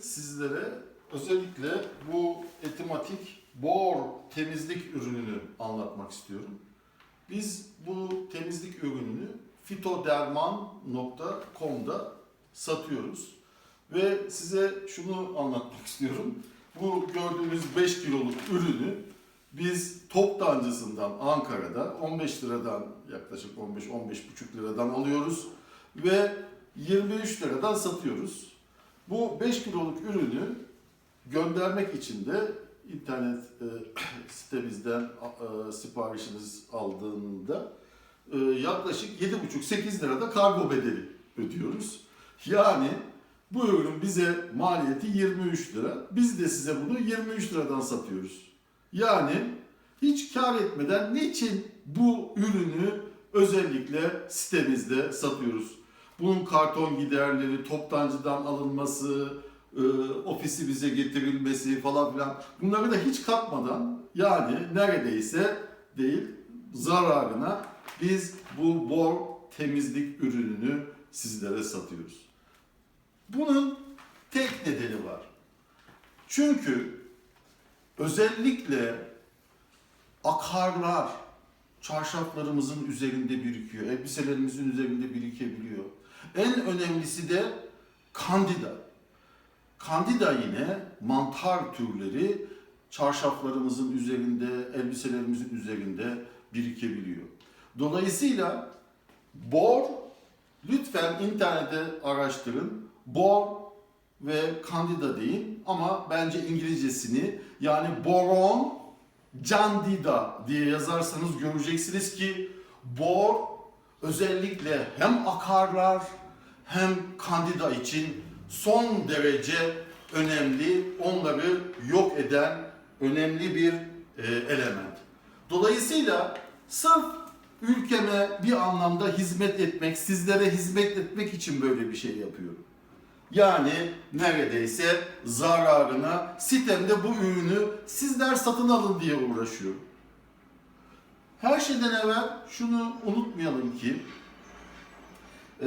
Sizlere özellikle bu etimatik bor temizlik ürününü anlatmak istiyorum. Biz bu temizlik ürününü fitoderman.com'da satıyoruz. Ve size şunu anlatmak istiyorum. Bu gördüğünüz 5 kiloluk ürünü biz toptancısından Ankara'da 15 liradan yaklaşık 15-15,5 liradan alıyoruz ve 23 liradan satıyoruz. Bu 5 kiloluk ürünü göndermek için de internet e, sitemizden e, siparişiniz aldığında e, yaklaşık 7,5-8 lirada kargo bedeli ödüyoruz. Yani bu ürün bize maliyeti 23 lira. Biz de size bunu 23 liradan satıyoruz. Yani hiç kar etmeden niçin bu ürünü özellikle sitemizde satıyoruz? Bunun karton giderleri, toptancıdan alınması, e, ofisi bize getirilmesi falan filan bunları da hiç katmadan yani neredeyse değil zararına biz bu bor temizlik ürününü sizlere satıyoruz. Bunun tek nedeni var. Çünkü özellikle akarlar çarşaflarımızın üzerinde birikiyor, elbiselerimizin üzerinde birikebiliyor. En önemlisi de kandida. Kandida yine mantar türleri çarşaflarımızın üzerinde, elbiselerimizin üzerinde birikebiliyor. Dolayısıyla bor, lütfen internette araştırın. Bor ve kandida deyin ama bence İngilizcesini yani boron candida diye yazarsanız göreceksiniz ki bor özellikle hem akarlar hem kandida için son derece önemli, onları yok eden önemli bir e, element. Dolayısıyla sırf ülkeme bir anlamda hizmet etmek, sizlere hizmet etmek için böyle bir şey yapıyorum. Yani neredeyse zararına sitemde bu ürünü sizler satın alın diye uğraşıyorum. Her şeyden evvel şunu unutmayalım ki e,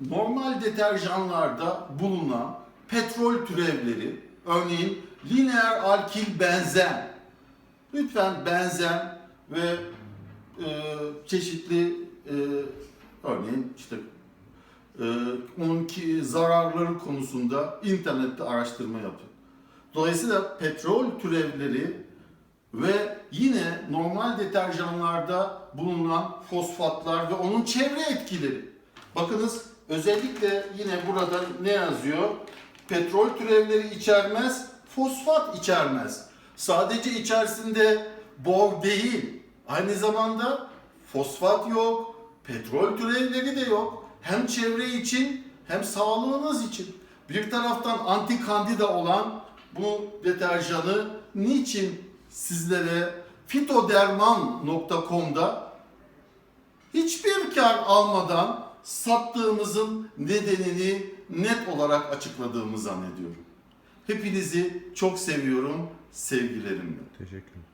normal deterjanlarda bulunan petrol türevleri örneğin lineer alkil benzen lütfen benzen ve e, çeşitli e, örneğin işte zararları konusunda internette araştırma yapın. Dolayısıyla petrol türevleri ve yine normal deterjanlarda bulunan fosfatlar ve onun çevre etkileri. Bakınız özellikle yine burada ne yazıyor? Petrol türevleri içermez, fosfat içermez. Sadece içerisinde bor değil, aynı zamanda fosfat yok, petrol türevleri de yok. Hem çevre için hem sağlığınız için. Bir taraftan antikandida olan bu deterjanı niçin sizlere fitoderman.com'da hiçbir kar almadan sattığımızın nedenini net olarak açıkladığımı zannediyorum. Hepinizi çok seviyorum, sevgilerimle. Teşekkür ederim.